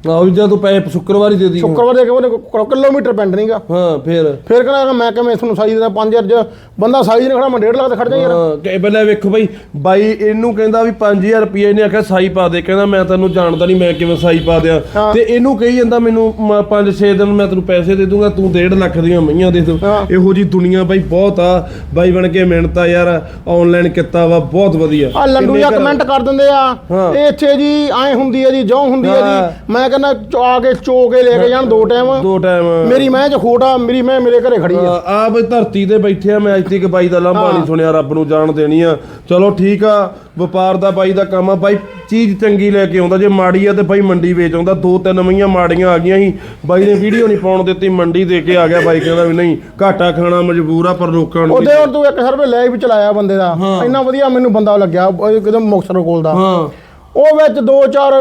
ਆਹ ਵੀ ਜਦ ਪੈਸੇ ਸ਼ੁੱਕਰਵਾਰ ਹੀ ਦੇ ਦੀ ਸ਼ੁੱਕਰਵਾਰ ਦੇ ਕੇ ਉਹਨੇ ਕਿਲੋਮੀਟਰ ਪਿੰਡ ਨਹੀਂਗਾ ਹਾਂ ਫਿਰ ਫਿਰ ਕਹਿੰਦਾ ਮੈਂ ਕਿਵੇਂ ਤੁਹਾਨੂੰ ਸਾਈ ਦੇਣਾ 5000 ਚ ਬੰਦਾ ਸਾਈ ਨੇ ਖੜਾ ਮੈਂ 1.5 ਲੱਖ ਤੇ ਖੜ ਜਾ ਯਾਰ ਹਾਂ ਕਿ ਪਹਿਲਾਂ ਵੇਖੋ ਬਈ ਬਾਈ ਇਹਨੂੰ ਕਹਿੰਦਾ ਵੀ 5000 ਰੁਪਏ ਇਹਨੇ ਆਖਿਆ ਸਾਈ ਪਾ ਦੇ ਕਹਿੰਦਾ ਮੈਂ ਤੈਨੂੰ ਜਾਣਦਾ ਨਹੀਂ ਮੈਂ ਕਿਵੇਂ ਸਾਈ ਪਾ ਦਿਆਂ ਹਾਂ। ਤੇ ਇਹਨੂੰ ਕਹੀ ਜਾਂਦਾ ਮੈਨੂੰ 5-6 ਦਿਨ ਮੈਂ ਤੈਨੂੰ ਪੈਸੇ ਦੇ ਦੂੰਗਾ ਤੂੰ 1.5 ਲੱਖ ਦੀਆਂ ਮਈਆਂ ਦੇ ਦੂੰ ਹਾਂ। ਇਹੋ ਜੀ ਦੁਨੀਆ ਬਾਈ ਬਹੁਤ ਆ ਬਾਈ ਬਣ ਕੇ ਮਿਹਨਤ ਆ ਯਾਰ ਆਨਲਾਈਨ ਕੀਤਾ ਵਾ ਬਹੁਤ ਵਧੀਆ ਆ ਲੰਡੂ ਕਿੰਨੇ ਜਾਂ ਘਰ- ਕਮੈਂਟ ਕਰ ਦਿੰਦੇ ਆ ਹਾਂ। ਇਹ ਇੱਥੇ ਜੀ ਐ ਹੁੰਦੀ ਹੈ ਜੀ ਜੋ ਹੁੰਦੀ ਹੈ ਹਾਂ। ਜੀ ਮੈਂ ਕਹਿੰਦਾ ਚਾ ਕੇ ਚੋ ਕੇ ਲੈ ਕੇ ਜਾਣ ਦੋ ਟਾਈਮ। ਦੋ ਟਾਈਮ। ਮੇਰੀ ਮੈਂ ਚ ਖੋਟਾ ਮੇਰੀ ਮੈਂ ਮੇਰੇ ਘਰੇ ਖੜੀ ਆ। ਆ ਬਈ ਧਰਤੀ ਤੇ ਬੈਠੇ ਆ ਮੈਂ ਅੱਜ ਤੱਕ ਬਾਈ ਦਾ ਲਾਂਭਾ ਨਹੀਂ ਸੁਣਿਆ ਰੱਬ ਨੂੰ ਜਾਣ ਦੇਣੀ ਆ। ਚਲੋ ਠੀਕ ਆ ਵਪਾਰ ਦਾ ਬਾਈ ਦਾ ਕੰਮ ਆ। ਬਾਈ ਚੀਜ਼ ਚੰਗੀ ਲੈ ਕੇ ਆਉਂਦਾ ਜੇ ਮਾੜੀ ਆ ਤੇ ਬਾਈ ਮੰਡੀ ਵੇਚ ਆਉਂਦਾ। ਦੋ ਤਿੰਨ ਮਈਆਂ ਮਾੜੀਆਂ ਆ ਗਈਆਂ ਸੀ। ਬਾਈ ਨੇ ਵੀਡੀਓ ਨਹੀਂ ਪਾਉਣ ਦਿੱਤੀ ਮੰਡੀ ਦੇ ਕੇ ਆ ਗਿਆ ਬਾਈ ਕਹਿੰਦਾ ਵੀ ਨਹੀਂ ਘਾਟਾ ਖਾਣਾ ਮਜਬੂਰ ਆ ਪਰ ਲੋਕਾਂ ਨੂੰ ਉਹਦੇ ਹੁਣ ਤੂੰ ਇੱਕ ਸਰਵੇ ਲੈ ਵੀ ਚਲਾਇਆ ਬੰਦੇ ਦਾ। ਇੰਨਾ ਵਧੀਆ ਮੈਨੂੰ ਬੰਦਾ ਲੱਗਿਆ ਉਹ ਕਿਤੇ ਮੁਕਤਸਰ ਕੋਲ ਦਾ। ਹਾਂ। ਉਹ ਵਿੱਚ ਦੋ ਚਾਰ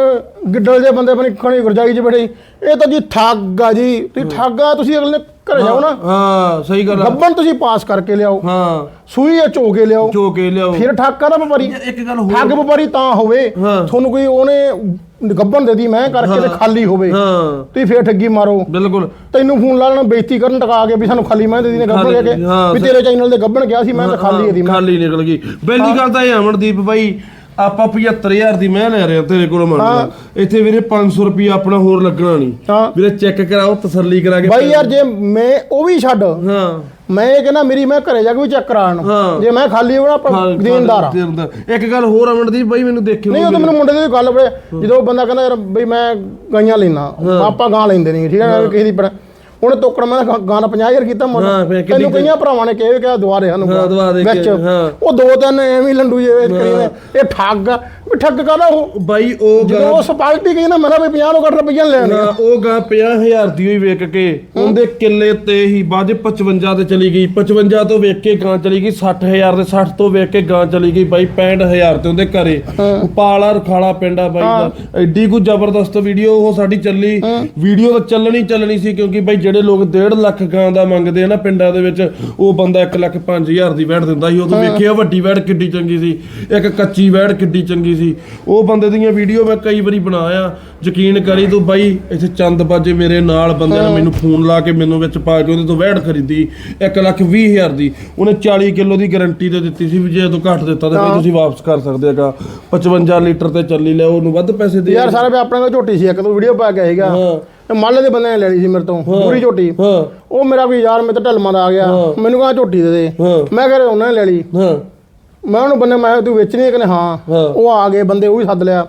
ਗਿੱਡਲ ਦੇ ਬੰਦੇ ਬਣੀ ਖਣੀ ਗੁਰਜਾਈ ਚ ਬੈਠੇ ਇਹ ਤਾਂ ਜੀ ਠੱਗ ਆ ਜੀ। ਤੁਸੀਂ ਠੱਗ ਆ ਤੁਸੀਂ ਅਗਲੇ ਨੇ ਘਰੇ ਜਾਓ ਨਾ। ਹਾਂ ਸਹੀ ਗੱਲ ਆ। ਗੱਬਨ ਤੁਸੀਂ ਪਾਸ ਕਰਕੇ ਲਿਆਓ। ਹਾਂ। ਸੂਈ ਚੋ ਕੇ ਲਿਆਓ। ਚੋ ਕੇ ਲਿਆਓ। ਫਿਰ ਠੱਗ ਆ ਨਾ ਵਪਾਰੀ। ਇੱਕ ਗੱਲ ਹੋਰ। ਠੱਗ ਵਪਾਰੀ ਤਾਂ ਹੋਵੇ। ਤੁਹਾਨੂੰ ਕੋਈ ਉਹਨੇ ਗੱਬਨ ਦੇ ਦੀ ਮੈਂ ਕਰਕੇ ਤੇ ਖਾਲੀ ਹੋਵੇ। ਹਾਂ। ਤੁਸੀਂ ਫੇਰ ਠੱਗੀ ਮਾਰੋ। ਬਿਲਕੁਲ। ਤੈਨੂੰ ਫੋਨ ਲਾ ਲੈਣਾ ਬੇਇੱਜ਼ਤੀ ਕਰਨ ਟਕਾ ਕੇ ਵੀ ਸਾਨੂੰ ਖਾਲੀ ਮੈਂ ਦੇ ਦੀ ਨੇ ਗੱਬਨ ਲੈ ਕੇ। ਵੀ ਤੇਰੇ ਚੈਨਲ ਦੇ ਗੱਬਨ ਗਿਆ ਸੀ ਮੈਂ ਤਾਂ ਖਾਲੀ ਇਹਦੀ ਮੈਂ। ਖਾਲੀ ਨਿਕਲ ਗਈ। ਪਹਿਲੀ ਗੱਲ ਤਾਂ ਇਹ ਅਮਨਦੀਪ ਬਾਈ ਆਪਾਂ 75000 ਦੀ ਮੈਂ ਲੈ ਰਿਹਾ ਤੇਰੇ ਕੋਲੋਂ ਮੰਨ ਇੱਥੇ ਵੀਰੇ 500 ਰੁਪਏ ਆਪਣਾ ਹੋਰ ਲੱਗਣਾ ਨਹੀਂ। ਹਾਂ। ਵੀਰੇ ਚੈੱਕ ਕਰਾਓ ਤਸੱਲੀ ਕਰਾ ਕੇ ਬਾਈ ਯਾਰ ਜੇ ਮੈਂ ਉਹ ਵੀ ਛੱਡ। ਹਾਂ। ਮੈਂ ਇਹ ਕਹਿੰਦਾ ਮੇਰੀ ਮੈਂ ਘਰੇ ਜਾ ਕੇ ਵੀ ਚੈੱਕ ਕਰਾਣ ਹਾਂ। ਜੇ ਮੈਂ ਖਾਲੀ ਹੋਣਾ ਹਾਂ, ਆ। ਦੇਣਦਾਰ। ਇੱਕ ਗੱਲ ਹੋਰ ਅਮਨਦੀਪ ਬਾਈ ਮੈਨੂੰ ਦੇਖਿਓ ਨਹੀਂ ਉਹ ਤਾਂ ਮੈਨੂੰ ਮੁੰਡੇ ਦੀ ਗੱਲ ਬੜੇ ਜਦੋਂ ਉਹ ਬੰਦਾ ਕਹਿੰਦਾ ਯਾਰ ਬਈ ਮੈਂ ਗਾਈਆਂ ਲੈਣਾ ਆਪਾਂ ਗਾਂ ਲੈਂਦੇ ਨਹੀਂ ਠੀਕ ਹੈ ਕਿਸੇ ਦੀ ਪਰ ਉਹਨੇ ਤੋਕੜ ਮੈਂ ਗਾਂ ਗਾਂ ਦਾ 50000 ਕੀਤਾ ਕਿੰਨੀ ਤੈਨੂੰ ਕਈਆਂ ਭਰਾਵਾਂ ਨੇ ਕਿਹਾ ਕਿਹਾ ਸਾਨੂੰ ਦੁਆ ਦੇ ਕੇ, ਵਿੱਚ। ਉਹ ਦੋ ਤਿੰਨ ਐਵੇਂ ਲੰਡੂ ਜੇ ਇਹ ਠੱਗ ਵੀ ਠੱਗ ਕਾਹਦਾ ਉਹ? ਬਾਈ ਉਹ ਜਦੋਂ ਗਾ ਉਹ ਸਪਾਲਟੀ ਗਈ ਨਾ ਮੇਰਾ ਵੀ 50 ਤੋਂ ਘੱਟ ਰੁਪਈਆ ਲੈਣੇ ਉਹ ਗਾ 50000 ਦੀ ਹੋਈ ਵੇਚ ਕੇ ਉਹਦੇ ਕਿੱਲੇ ਤੇ ਹੀ ਬਾਅਦ 'ਚ 55 ਤੇ ਚਲੀ ਗਈ। 55 ਤੋਂ ਵੇਚ ਕੇ ਗਾਂ ਚਲੀ ਗਈ 60000 ਦੇ 60 ਤੋਂ ਵੇਚ ਕੇ ਗਾਂ ਚਲੀ ਗਈ ਬਾਈ 65000 ਤੇ ਉਹਦੇ ਘਰੇ। ਪਾਲਾ ਰਖਾਲਾ ਪਿੰਡਾ ਬਾਈ ਦਾ। ਐਡੀ ਕੋ ਜ਼ਬਰਦਸਤ ਵੀਡੀਓ ਉਹ ਸਾਡੀ ਚੱਲੀ। ਵੀਡੀਓ ਤਾਂ ਚੱਲਣੀ ਚੱਲਣੀ ਸੀ ਕਿਉਂਕਿ ਬਾਈ ਜਿਹੜੇ ਲੋਕ 1.5 ਲੱਖ ਗਾਂ ਦਾ ਮੰਗਦੇ ਆ ਨਾ ਪਿੰਡਾਂ ਦੇ ਵਿੱਚ ਉਹ ਬੰਦਾ 1 ਲੱਖ 5000 ਦੀ ਵੈੜ ਦਿੰਦਾ ਸੀ। ਉਦੋਂ ਵੇਖਿਆ ਵੱਡੀ ਵੈੜ ਕਿੱਡੀ ਚੰਗੀ ਸੀ ਇੱਕ ਕੱਚੀ ਵੈੜ ਕਿੱਡੀ ਚੰਗੀ ਸੀ। ਉਹ ਬੰਦੇ ਦੀਆਂ ਵੀਡੀਓ ਮੈਂ ਕਈ ਵਾਰੀ ਬਣਾਇਆ ਯਕੀਨ ਕਰੀ ਤੂੰ ਬਾਈ ਇੱਥੇ ਚੰਦ ਬਾਜੇ ਮੇਰੇ ਨਾਲ ਬੰਦੇ ਨੇ ਮੈਨੂੰ ਫੋਨ ਲਾ ਕੇ ਮੈਨੂੰ ਵਿੱਚ ਪਾ ਕੇ ਉਹਦੇ ਤੋਂ ਵੈੜ ਖਰੀਦੀ 1 ਲੱਖ 20 ਹਜ਼ਾਰ ਦੀ। ਉਹਨੇ 40 ਕਿਲੋ ਦੀ ਗਾਰੰਟੀ ਤੇ ਦਿੱਤੀ ਸੀ ਵੀ ਜੇ ਤੂੰ ਘੱਟ ਦਿੱਤਾ ਤਾਂ ਬਈ ਤੁਸੀਂ ਵਾਪਸ ਕਰ ਸਕਦੇ ਹੈਗਾ। 55 ਲੀਟਰ ਤੇ ਚੱਲੀ ਲੈ ਉਹਨੂੰ ਵੱਧ ਪੈਸੇ ਦੇ ਯਾਰ ਸਾਰੇ ਆਪਣੇ ਕੋਲ ਝੋਟੀ ਸੀ ਇੱਕ ਤੋਂ ਵੀਡੀਓ ਪਾ ਕੇ ਸੀਗਾ ਹਾਂ। ਮਾਲੇ ਦੇ ਬੰਦੇ ਨੇ ਲੈ ਲਈ ਸੀ ਮੇਰੇ ਤੋਂ ਪੂਰੀ ਝੋਟੀ। ਹਾਂ। ਉਹ ਮੇਰਾ ਕੋਈ ਯਾਰ ਮੇਰੇ ਤੋਂ ਢਲਮਾ ਦਾ ਆ ਗਿਆ। ਮੈਨੂੰ ਕਹਿੰਦਾ ਝੋਟੀ ਦੇ ਦੇ। ਹਾਂ। ਮੈਂ ਕਿਹਾ ਉਹਨਾਂ ਨੇ ਲੈ ਲਈ। ਹਾਂ। ਮੈਂ ਉਹਨੂੰ ਬੰਦੇ ਮੈਂ ਕਿਹਾ ਤੂੰ ਵੇਚਣੀ ਹੈ ਕਿ ਨਹੀਂ? ਹਾਂ। ਹਾਂ। ਉਹ ਆ ਗਏ ਬੰਦੇ ਉਹ ਵੀ ਸੱਦ ਲਿਆ।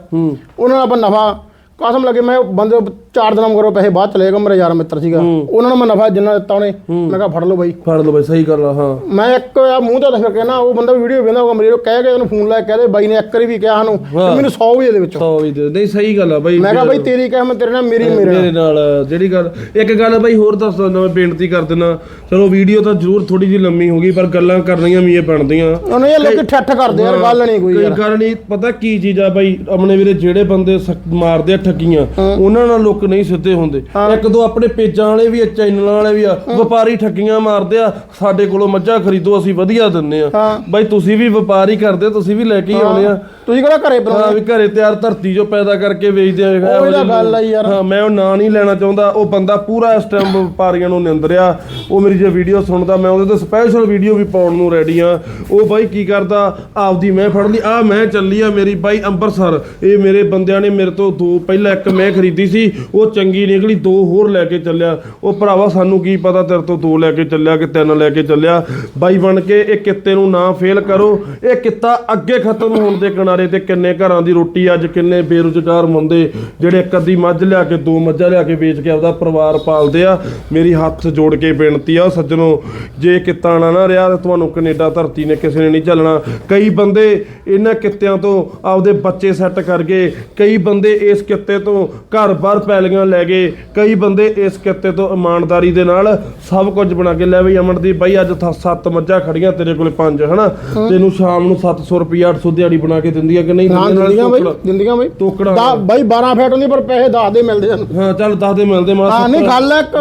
ਉਹਨਾਂ ਨਾਲ ਆਪਾਂ ਨਫਾ ਕਸਮ ਲੱਗੇ ਮੈਂ ਬੰਦੇ ਚਾਰ ਦਿਨਾਂ ਮਗਰੋਂ ਪੈਸੇ ਬਾਅਦ ਚਲੇ ਗਏ ਮੇਰਾ ਯਾਰ ਮਿੱਤਰ ਸੀਗਾ। ਉਹਨਾਂ ਨੂੰ ਮੈਂ ਨਫਾ ਜਿੰਨਾ ਦਿੱਤਾ ਉਹਨੇ ਮੈਂ ਕਿਹਾ ਫੜ ਲਓ ਬਾਈ। ਫੜ ਲਓ ਬਾਈ ਸਹੀ ਗੱਲ ਆ ਹਾਂ। ਮੈਂ ਇੱਕ ਆ ਮੂੰਹ ਤੇ ਲਿਖ ਕੇ ਨਾ ਉਹ ਬੰਦਾ ਵੀਡੀਓ ਵੇਂਦਾ ਹੋਗਾ ਮੇਰੇ ਨੂੰ ਕਹਿ ਕੇ ਉਹਨੂੰ ਫੋਨ ਲਾ ਕੇ ਕਹਦੇ ਬਾਈ ਨੇ ਇੱਕ ਵਾਰੀ ਵੀ ਕਿਹਾ ਸਾਨੂੰ ਮੈਨੂੰ 100 ਵੀ ਇਹਦੇ ਵਿੱਚੋਂ। 100 ਵੀ ਦੇ ਨਹੀਂ ਸਹੀ ਗੱਲ ਆ ਬਾਈ ਮੈਂ ਕਿਹਾ ਬਾਈ ਤੇਰੀ ਕਹਿ ਮੈਂ ਤੇਰੇ ਨਾਲ ਮੇਰੀ ਮੇਰੇ ਨਾਲ। ਜਿਹੜੀ ਗੱਲ ਇੱਕ ਗੱਲ ਬਾਈ ਹੋਰ ਦੱਸ ਦਿੰਦਾ ਮੈਂ ਬੇਨਤੀ ਕਰ ਦਿੰਦਾ। ਚਲੋ ਵੀਡੀਓ ਤਾਂ ਜ਼ਰੂਰ ਥੋੜੀ ਜਿਹੀ ਲੰਮੀ ਹੋ ਗਈ ਪਰ ਗੱਲਾਂ ਕਰਨੀਆਂ ਵੀ ਇਹ ਬਣਦੀਆਂ। ਉਹਨੇ ਇਹ ਲੋਕੀ ਠੱਠ ਕਰਦੇ ਯਾਰ ਗੱਲ ਨਹੀਂ ਕੋਈ ਕੋਈ ਯਾਰ। ਗੱਲ ਨਹੀਂ ਪਤਾ ਕੀ ਚੀਜ਼ ਆ ਬਾਈ ਆਪਣੇ ਵੀਰੇ ਜਿਹੜੇ ਬੰਦੇ ਮਾਰਦੇ ਆ ਠੱਗੀਆਂ ਉਹਨਾਂ ਨਾਲ ਲੋਕ ਨਹੀਂ ਸਿੱਧੇ ਹੁੰਦੇ। ਇੱਕ ਦੋ ਆਪਣੇ ਪੇਜਾਂ ਵਾਲੇ ਵੀ ਆ ਚੈਨਲਾਂ ਵਾਲੇ ਵੀ ਆ ਵਪਾਰੀ ਠੱਗੀਆਂ ਮਾਰਦੇ ਆ ਸਾਡੇ ਕੋਲੋਂ ਮੱਝਾਂ ਖਰੀਦੋ ਅਸੀਂ ਵਧੀਆ ਦਿੰਨੇ ਆ। ਹਾਂ। ਬਾਈ ਤੁਸੀਂ ਵੀ ਵਪਾਰੀ ਕਰਦੇ ਤੁਸੀਂ ਵੀ ਲੈ ਕੇ ਹੀ ਆਉਣੇ ਆ। ਤੁਸੀਂ ਕਿਹੜਾ ਘਰੇ ਬਣਾਉਂਦੇ ਹਾਂ ਵੀ ਘਰੇ ਤਿਆਰ ਧਰਤੀ ਜੋ ਪੈਦਾ ਕਰਕੇ ਵੇਚਦੇ ਆ ਇਹੋ ਉਹੀ ਤਾਂ ਜਿਹੇ ਗੱਲ ਆ ਯਾਰ। ਹਾਂ ਮੈਂ ਉਹ ਨਾਂ ਨਹੀਂ ਲੈਣਾ ਚਾਹੁੰਦਾ ਉਹ ਬੰਦਾ ਪੂਰਾ ਇਸ ਟਾਈਮ ਵਪਾਰੀਆਂ ਨੂੰ ਨਿੰਦਰਿਆ। ਉਹ ਮੇਰੀ ਜੇ ਵੀਡੀਓ ਸੁਣਦਾ ਮੈਂ ਉਹਦੇ ਤੇ ਸਪੈਸ਼ਲ ਵੀਡੀਓ ਵੀ ਪਾਉਣ ਨੂੰ ਰੈਡੀ ਆ। ਉਹ ਬਾਈ ਕੀ ਕਰਦਾ ਆਪਦੀ ਮੈਂ ਫੜ ਲਈ ਆ ਮੈਂ ਚੱਲੀ ਆ ਮੇਰੀ ਬਾਈ ਅੰਮ੍ਰਿਤਸਰ ਇਹ ਮੇਰੇ ਬੰਦਿਆਂ ਨੇ ਮੇਰੇ ਤੋਂ ਦੋ ਪਹਿਲਾਂ ਇੱਕ ਮੈਂ ਖਰੀਦੀ ਸੀ ਉਹ ਚੰਗੀ ਨਿਕਲੀ, ਦੋ ਹੋਰ ਲੈ ਕੇ ਚੱਲਿਆ। ਉਹ ਭਰਾਵਾ, ਸਾਨੂੰ ਕੀ ਪਤਾ ਤੇਰੇ ਤੋਂ ਦੋ ਲੈ ਕੇ ਚੱਲਿਆ ਕਿ ਤਿੰਨ ਲੈ ਕੇ ਚੱਲਿਆ। ਬਾਈ ਬਣ ਕੇ ਇਹ ਕਿੱਤੇ ਨੂੰ ਨਾ ਫੇਲ ਕਰੋ। ਇਹ ਕਿੱਤਾ ਅੱਗੇ ਖਤਮ ਹੋਣ ਦੇ ਕਿਨਾਰੇ ਤੇ ਕਿੰਨੇ ਘਰਾਂ ਦੀ ਰੋਟੀ ਅੱਜ ਕਿੰਨੇ ਬੇਰੁਜ਼ਗਾਰ ਮੁੰਡੇ, ਜਿਹੜੇ ਇੱਕ ਅੱਧੀ ਮੱਝ ਲਿਆ ਕੇ, ਦੋ ਮੱਝਾਂ ਲਿਆ ਕੇ ਵੇਚ ਕੇ ਆਪਦਾ ਪਰਿਵਾਰ ਪਾਲਦੇ ਆ। ਮੇਰੀ ਹੱਥ ਜੋੜ ਕੇ ਬੇਨਤੀ ਆ, ਸੱਜਣੋ, ਜੇ ਕਿੱਤਾ ਨਾ ਨਾ ਰਿਹਾ, ਤਾਂ ਤੁਹਾਨੂੰ ਕੈਨੇਡਾ ਧਰਤੀ ਨੇ ਕਿਸੇ ਨੇ ਨਹੀਂ ਚੱਲਣਾ ਕਈ ਬੰਦੇ ਇਹਨਾਂ ਕਿੱਤਿਆਂ ਤੋਂ ਆਪਦੇ ਬੱਚੇ ਸੈੱਟ ਕਰ ਗਏ ਕਈ ਬੰਦੇ ਇਸ ਕਿੱਤੇ ਤੋਂ ਘਰ-ਬਾਰ ਪੈਲੀਆਂ ਲੈ ਗਏ ਕਈ ਬੰਦੇ ਇਸ ਕਿੱਤੇ ਤੋਂ ਇਮਾਨਦਾਰੀ ਦੇ ਨਾਲ ਸਭ ਕੁਝ ਬਣਾ ਕੇ ਲੈ ਬਈ ਅਮਨਦੀਪ ਬਾਈ ਅੱਜ ਥ- ਸੱਤ ਮੱਝਾਂ ਖੜੀਆਂ ਤੇਰੇ ਕੋਲੇ ਪੰਜ ਹਨਾ? ਤੈਨੂੰ ਸ਼ਾਮ ਨੂੰ 700 ਰੁਪਏ 800 ਦਿਹਾੜੀ ਬਣਾ ਕੇ ਦਿੰਦੇ ਦਿੰਦੀਆਂ ਕਿ ਨਹੀਂ? ਦਿੰਦੀਆਂ? ਬਈ ਦਿੰਦੀਆਂ ਬਈ। ਤੋਕੜਾਂ ਦਾ ਬਾਈ 12 ਫੈਟ ਹੁੰਦੀ ਪਰ ਪੈਸੇ 10 ਦੇ ਮਿਲਦੇ ਹਨ। ਹਾਂ ਚੱਲ ਦੱਸ ਦੇ ਮਿਲਦੇ ਮਾਂ ਹਾਂ ਨਹੀਂ ਗੱਲ ਇੱਕ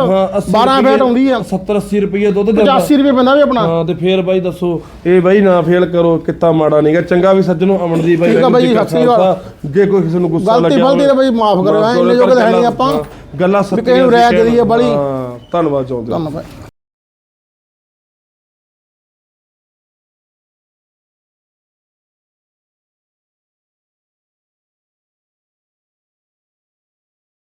12 ਫੈਟ ਆਉਂਦੀ ਆ। 70 80 ਰੁਪਏ ਦੁੱਧ ਜਾਂਦਾ। 85 ਰੁਪਏ ਪੈਂਦਾ ਵੀ ਆਪਣਾ। ਹਾਂ ਤੇ ਫੇਰ ਬਾਈ ਦੱਸੋ ਇਹ ਬਾਈ ਨਾ ਫੇਲ ਕਰੋ ਕਿੱਤਾ ਮਾੜਾ ਨਹੀਂਗਾ ਚੰਗਾ ਵੀ ਸੱਜਣੋ ਅਮਨਦੀਪ ਬਾਈ ਠੀਕ ਆ ਬਾਈ, ਵਾਹਿਗੁਰੂ ਜੀ ਕਾ ਸਤਿ ਸ੍ਰੀ ਅਕਾਲ। ਖਾਲਸਾ। ਜੇ ਕੋਈ ਕਿਸੇ ਨੂੰ ਗੁੱਸਾ ਗਲਤੀ ਲੱਗਿਆ ਫਲਤੀ ਤਾਂ ਬਾਈ ਮਾਫ ਕਰੋ ਐ ਇੰਨੇ ਜੋਗੇ ਤਾਂ ਹੈ ਨਹੀਂ ਆਪਾਂ ਗੱਲਾਂ ਕਿਸੇ ਨੂੰ ਸੱਚੀਆਂ ਰਹਿ ਕਰੀਏ ਬਾਹਲੀ। ਹਾਂ ਧੰਨਵਾਦ ਚਾਹੁੰਦੇ ਧੰਨਵਾਦ।